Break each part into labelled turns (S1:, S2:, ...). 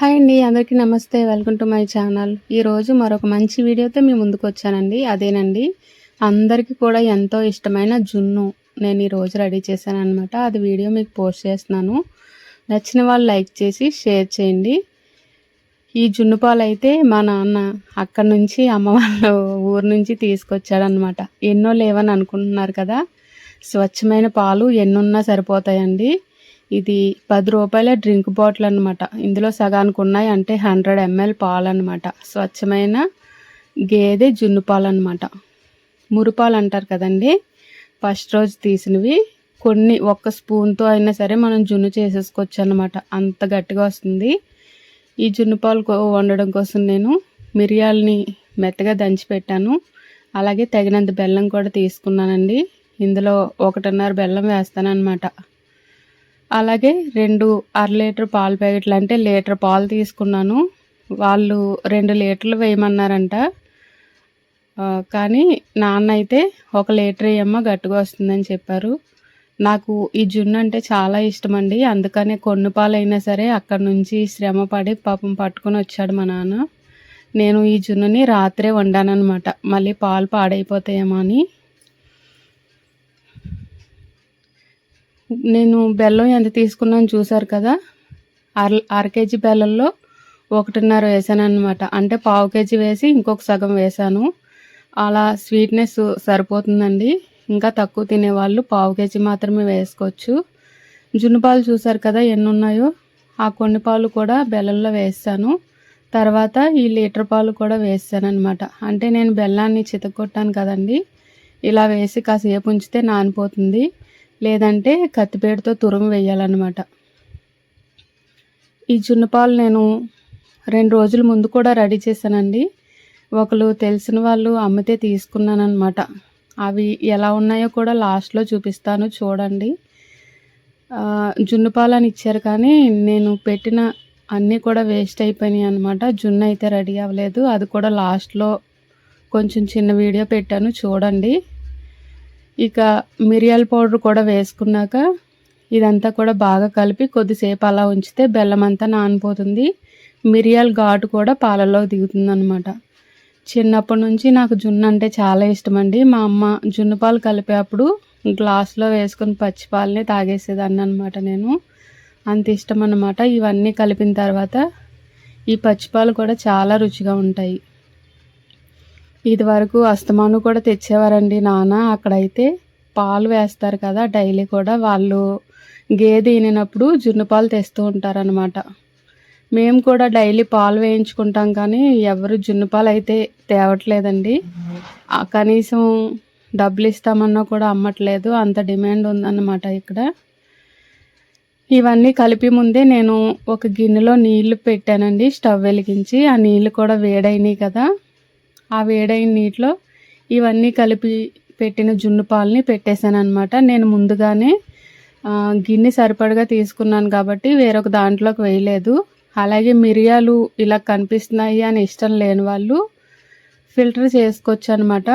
S1: Hi అండి అందరికీ నమస్తే. వెల్కమ్ టు మై ఛానల్ ఈరోజు మరొక మంచి వీడియోతో మీ ముందుకు వచ్చానండి. అదేనండి అందరికీ కూడా ఎంతో ఇష్టమైన జున్ను నేను ఈరోజు రెడీ చేశాను అనమాట అది వీడియో మీకు పోస్ట్ చేస్తున్నాను. నచ్చిన వాళ్ళు లైక్ చేసి షేర్ చేయండి. ఈ జున్ను పాలు అయితే మా నాన్న అక్కడి నుంచి అమ్మ వాళ్ళ ఊరు నుంచి తీసుకొచ్చాడనమాట ఎన్నో లేవని అనుకుంటున్నారు కదా. స్వచ్ఛమైన పాలు ఎన్నున్నా సరిపోతాయండి. ఇది పది రూపాయల డ్రింక్ బాటిల్ అనమాట ఇందులో సగానికి ఉన్నాయి అంటే హండ్రెడ్ ఎంఎల్ పాలు అనమాట స్వచ్ఛమైన గేదె జున్ను పాలు అనమాట మురుపాలు అంటారు కదండి? ఫస్ట్ రోజు తీసినవి. కొన్ని ఒక్క స్పూన్తో అయినా సరే మనం జున్ను చేసేసుకోవచ్చు అనమాట అంత గట్టిగా వస్తుంది. ఈ జున్ను పాలు వండడం కోసం నేను మిరియాలని మెత్తగా దంచి పెట్టాను. అలాగే తగినంత బెల్లం కూడా తీసుకున్నానండి. ఇందులో ఒకటిన్నర బెల్లం వేస్తానన్నమాట. అలాగే రెండు అర లీటర్ పాల ప్యాకెట్లు అంటే లీటర్ పాలు తీసుకున్నాను. వాళ్ళు రెండు లీటర్లు వేయమన్నారంట. కానీ నాన్న అయితే ఒక లీటర్ వేయమ్మ గట్టిగా వస్తుందని చెప్పారు. నాకు ఈ జున్ను అంటే చాలా ఇష్టం అండి అందుకనే కొన్ని పాలైనా సరే అక్కడ నుంచి శ్రమ పడి పాపం పట్టుకొని వచ్చాడు మా నాన్న. నేను ఈ జున్నుని రాత్రే వండానమాట మళ్ళీ పాలు పాడైపోతాయేమో అని. నేను బెల్లం ఎంత తీసుకున్నాను చూసారు కదా? అర అర కేజీ బెల్లంలో ఒకటిన్నర వేసాను అనమాట అంటే పావు కేజీ వేసి ఇంకొక సగం వేసాను. అలా స్వీట్నెస్ సరిపోతుందండి. ఇంకా తక్కువ తినేవాళ్ళు పావు కేజీ మాత్రమే వేసుకోవచ్చు. జున్ను పాలు చూసారు కదా ఎన్ని ఉన్నాయో ఆ కొన్ని పాలు కూడా బెల్లంలో వేస్తాను. తర్వాత ఈ లీటర్ పాలు కూడా వేస్తాను అనమాట అంటే నేను బెల్లాన్ని చితక్కొట్టాను కదండి. ఇలా వేసి కాసేపు ఉంచితే నానిపోతుంది. లేదంటే కత్తిపేటతో తురుము వేయాలన్నమాట. ఈ జున్నుపాలు నేను రెండు రోజుల ముందు కూడా రెడీ చేశానండి. ఒకరు తెలిసిన వాళ్ళు అమ్మితే తీసుకున్నాను అనమాట అవి ఎలా ఉన్నాయో కూడా లాస్ట్లో చూపిస్తాను చూడండి. జున్నుపాలు అని ఇచ్చారు కానీ నేను పెట్టిన అన్నీ కూడా వేస్ట్ అయిపోయినాయి అనమాట జున్ను అయితే రెడీ అవ్వలేదు. అది కూడా లాస్ట్లో కొంచెం చిన్న వీడియో పెట్టాను చూడండి. ఇక మిరియాల పౌడర్ కూడా వేసుకున్నాక ఇదంతా కూడా బాగా కలిపి కొద్దిసేపు అలా ఉంచితే బెల్లం అంతా నానిపోతుంది. మిరియాల ఘాటు కూడా పాలలో దిగుతుంది అనమాట చిన్నప్పటి నుంచి నాకు జున్ను అంటే చాలా ఇష్టం అండి మా అమ్మ జున్ను పాలు కలిపేటప్పుడు గ్లాస్లో వేసుకుని పచ్చిపాలనే తాగేసేదాన్ని అనమాట నేను. అంత ఇష్టం అనమాట ఇవన్నీ కలిపిన తర్వాత ఈ పచ్చిపాలు కూడా చాలా రుచిగా ఉంటాయి. ఇది వరకు అస్తమాను కూడా తెచ్చేవారండి నాన్న. అక్కడైతే పాలు వేస్తారు కదా డైలీ కూడా. వాళ్ళు గేదె ఈనినప్పుడు జున్ను పాలు తెస్తూ ఉంటారనమాట మేము కూడా డైలీ పాలు వేయించుకుంటాం కానీ ఎవరు జున్ను పాలు అయితే తేవట్లేదండి. కనీసం డబ్బులు ఇస్తామన్నా కూడా అమ్మట్లేదు. అంత డిమాండ్ ఉందన్నమాట ఇక్కడ. ఇవన్నీ కలిపి ముందే నేను ఒక గిన్నెలో నీళ్ళు పెట్టానండి. స్టవ్ వెలిగించి ఆ నీళ్ళు కూడా వేడైనాయి కదా. ఆ వేడైన నీటిలో ఇవన్నీ కలిపి పెట్టిన జున్ను పాలని పెట్టేశాను అనమాట నేను ముందుగానే గిన్నె సరిపడగా తీసుకున్నాను కాబట్టి వేరొక దాంట్లోకి వేయలేదు. అలాగే మిరియాలు ఇలా కనిపిస్తున్నాయి అని ఇష్టం లేని వాళ్ళు ఫిల్టర్ చేసుకోవచ్చు అనమాట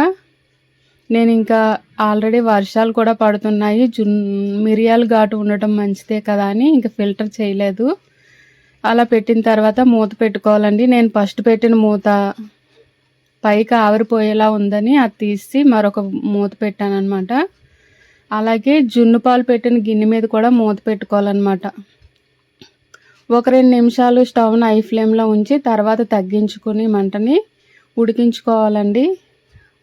S1: నేను ఇంకా ఆల్రెడీ వర్షాలు కూడా పడుతున్నాయి. జున్ మిరియాలు ఘాటు ఉండటం మంచిదే కదా అని ఇంకా ఫిల్టర్ చేయలేదు. అలా పెట్టిన తర్వాత మూత పెట్టుకోవాలండి. నేను ఫస్ట్ పెట్టిన మూత పైకి ఆవిరిపోయేలా ఉందని అది తీసి మరొక మూత పెట్టాను అనమాట అలాగే జున్ను పాలు పెట్టిన గిన్నె మీద కూడా మూత పెట్టుకోవాలన్నమాట. ఒక రెండు నిమిషాలు స్టవ్ను ఐ ఫ్లేమ్లో ఉంచి తర్వాత తగ్గించుకుని మంటని ఉడికించుకోవాలండి.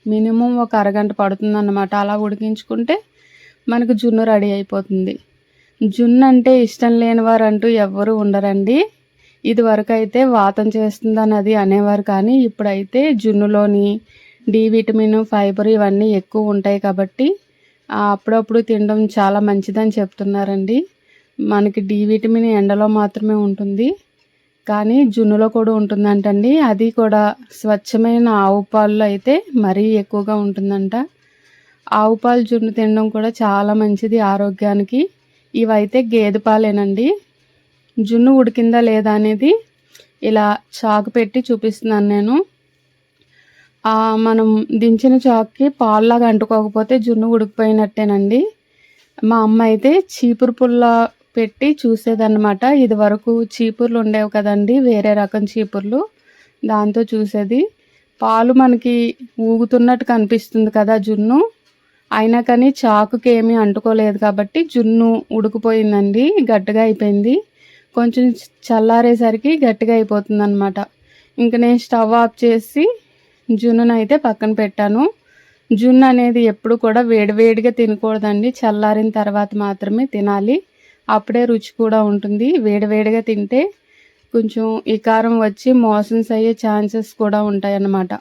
S1: మినిమం ఒక అరగంట పడుతుంది అన్నమాట అలా ఉడికించుకుంటే మనకు జున్ను రెడీ అయిపోతుంది. జున్ను అంటే ఇష్టం లేని వారు అంటూ ఎవ్వరూ ఉండరండి. ఇది వరకు అయితే వాతం చేస్తుందని అది అనేవారు కానీ ఇప్పుడైతే జున్నులోని డి విటమిన్ ఫైబర్ ఇవన్నీ ఎక్కువ ఉంటాయి కాబట్టి అప్పుడప్పుడు తినడం చాలా మంచిదని చెప్తున్నారండి. మనకి డి విటమిన్ ఎండలో మాత్రమే ఉంటుంది. కానీ జున్నులో కూడా ఉంటుందంటండి. అది కూడా స్వచ్ఛమైన ఆవు పాలు అయితే మరీ ఎక్కువగా ఉంటుందంట. ఆవు పాలు జున్ను తినడం కూడా చాలా మంచిది ఆరోగ్యానికి. ఇవైతే గేదె పాలేనండి. జున్ను ఉడికిందా లేదా అనేది ఇలా చాకు పెట్టి చూపిస్తున్నాను నేను. మనం దించిన చాక్కి పాల్లాగా అంటుకోకపోతే జున్ను ఉడికిపోయినట్టేనండి. మా అమ్మ అయితే చీపురు పుల్ల పెట్టి చూసేదన్నమాట. ఇది వరకు చీపుర్లు ఉండేవి కదండి వేరే రకం చీపుర్లు. దాంతో చూసేది. పాలు మనకి ఊగుతున్నట్టు కనిపిస్తుంది కదా జున్ను. అయినా కానీ చాకుకి ఏమీ అంటుకోలేదు కాబట్టి జున్ను ఉడికిపోయిందండి గట్టిగా అయిపోయింది. కొంచెం చల్లారేసరికి గట్టిగా అయిపోతుంది అనమాట ఇంక నేను స్టవ్ ఆఫ్ చేసి జున్నును అయితే పక్కన పెట్టాను. జున్ను అనేది ఎప్పుడు కూడా వేడివేడిగా తినకూడదండి. చల్లారిన తర్వాత మాత్రమే తినాలి. అప్పుడే రుచి కూడా ఉంటుంది. వేడివేడిగా తింటే కొంచెం ఈ కారం వచ్చి మోషన్స్ అయ్యే ఛాన్సెస్ కూడా ఉంటాయన్నమాట.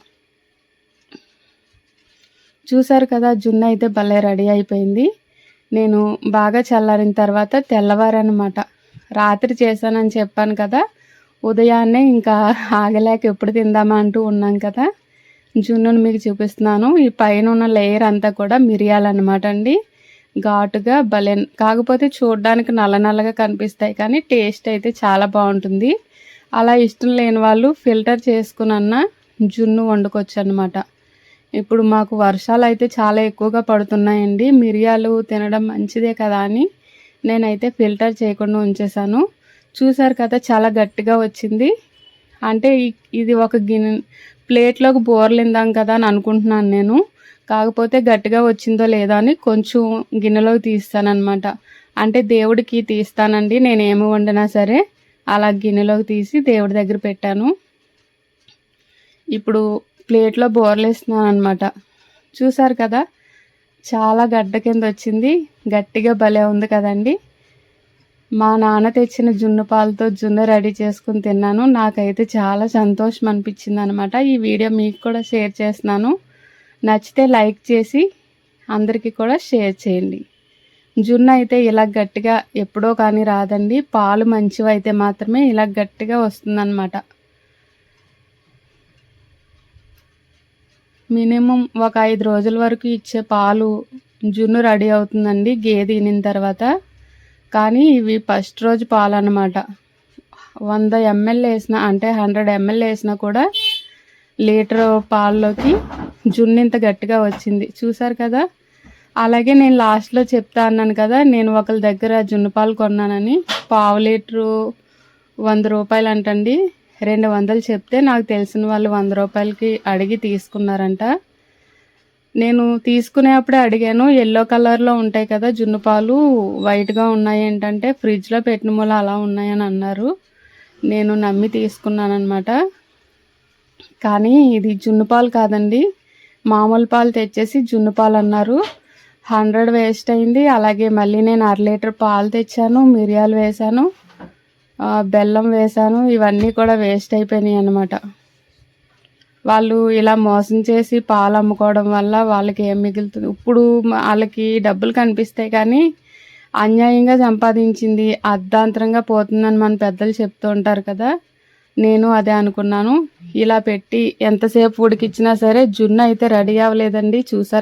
S1: చూసారు కదా జున్ను అయితే భలే రెడీ అయిపోయింది. నేను బాగా చల్లారిన తర్వాత తెల్లవారనమాట రాత్రి చేశానని చెప్పాను కదా ఉదయాన్నే ఇంకా ఆగలేక ఎప్పుడు తిందామా అంటూ ఉన్నాం కదా. జున్నును మీకు చూపిస్తున్నాను. ఈ పైన ఉన్న లేయర్ అంతా కూడా మిరియాలన్నమాట అండి. ఘాటుగా భలే కాకపోతే చూడడానికి నల్ల నల్లగా కనిపిస్తాయి కానీ టేస్ట్ అయితే చాలా బాగుంటుంది. అలా ఇష్టం లేని వాళ్ళు ఫిల్టర్ చేసుకున్న జున్ను వండుకోవచ్చు అనమాట ఇప్పుడు మాకు వర్షాలు అయితే చాలా ఎక్కువగా పడుతున్నాయండి. మిరియాలు తినడం మంచిదే కదా అని నేనైతే ఫిల్టర్ చేయకుండా ఉంచేసాను చూసారు కదా చాలా గట్టిగా వచ్చింది. అంటే ఇది ఒక గిన్నె ప్లేట్లోకి బోర్లిందాం కదా అని అనుకుంటున్నాను నేను. కాకపోతే గట్టిగా వచ్చిందో లేదో అని కొంచెం గిన్నెలోకి తీస్తానమాట అంటే దేవుడికి తీస్తానండి నేను ఏమి వండినా సరే. అలా గిన్నెలోకి తీసి దేవుడి దగ్గర పెట్టాను. ఇప్పుడు ప్లేట్లో బోర్లేస్తున్నాను అనమాట చూసారు కదా చాలా గడ్డ కింద వచ్చింది. గట్టిగా భలే ఉంది కదండి. మా నాన్న తెచ్చిన జున్ను పాలతో జున్ను రెడీ చేసుకుని తిన్నాను. నాకైతే చాలా సంతోషం అనిపించింది అనమాట ఈ వీడియో మీకు కూడా షేర్ చేస్తున్నాను. నచ్చితే లైక్ చేసి అందరికీ కూడా షేర్ చేయండి. జున్ను అయితే ఇలా గట్టిగా ఎప్పుడో కానీ రాదండి. పాలు మంచివి అయితే మాత్రమే ఇలా గట్టిగా వస్తుందన్నమాట మినిమం ఒక ఐదు రోజుల వరకు ఇచ్చే పాలు జున్ను రెడీ అవుతుందండి గేదె తినిన తర్వాత. కానీ ఇవి ఫస్ట్ రోజు పాలు అనమాట వంద ఎంఎల్ వేసిన అంటే హండ్రెడ్ ఎంఎల్ వేసినా కూడా లీటర్ పాల్లోకి జున్ను ఇంత గట్టిగా వచ్చింది. చూసారు కదా? అలాగే నేను లాస్ట్లో చెప్తా అన్నాను కదా నేను ఒకరి దగ్గర జున్ను పాలు కొన్నానని. పావు లీటరు వంద రూపాయలు అంటండి రెండు వందలు చెప్తే నాకు తెలిసిన వాళ్ళు వంద రూపాయలకి అడిగి తీసుకున్నారంట. నేను తీసుకునేప్పుడే అడిగాను ఎల్లో కలర్లో ఉంటాయి కదా జున్ను పాలు వైట్గా ఉన్నాయి ఏంటంటే ఫ్రిడ్జ్లో పెట్టిన మూల అలా ఉన్నాయని అన్నారు. నేను నమ్మి తీసుకున్నాను అనమాట కానీ ఇది జున్ను పాలు కాదండి మామూలు పాలు తెచ్చేసి జున్ను పాలు అన్నారు. హండ్రెడ్ వేస్ట్ అయింది అలాగే మళ్ళీ నేను అర లీటర్ పాలు తెచ్చాను మిరియాలు వేసాను. బెల్లం వేసాను. ఇవన్నీ కూడా వేస్ట్ అయిపోయినాయి అనమాట వాళ్ళు ఇలా మోసం చేసి పాలు అమ్ముకోవడం వల్ల వాళ్ళకి ఏం మిగులుతుంది? ఇప్పుడు వాళ్ళకి డబ్బులు కనిపిస్తాయి కానీ అన్యాయంగా సంపాదించింది అర్ధాంతరంగా పోతుందని మన పెద్దలు చెప్తూ ఉంటారు కదా. నేను అదే అనుకున్నాను. ఇలా పెట్టి ఎంతసేపు ఉడికిచ్చినా సరే జున్ను అయితే రెడీ అవ్వలేదండి. చూసారు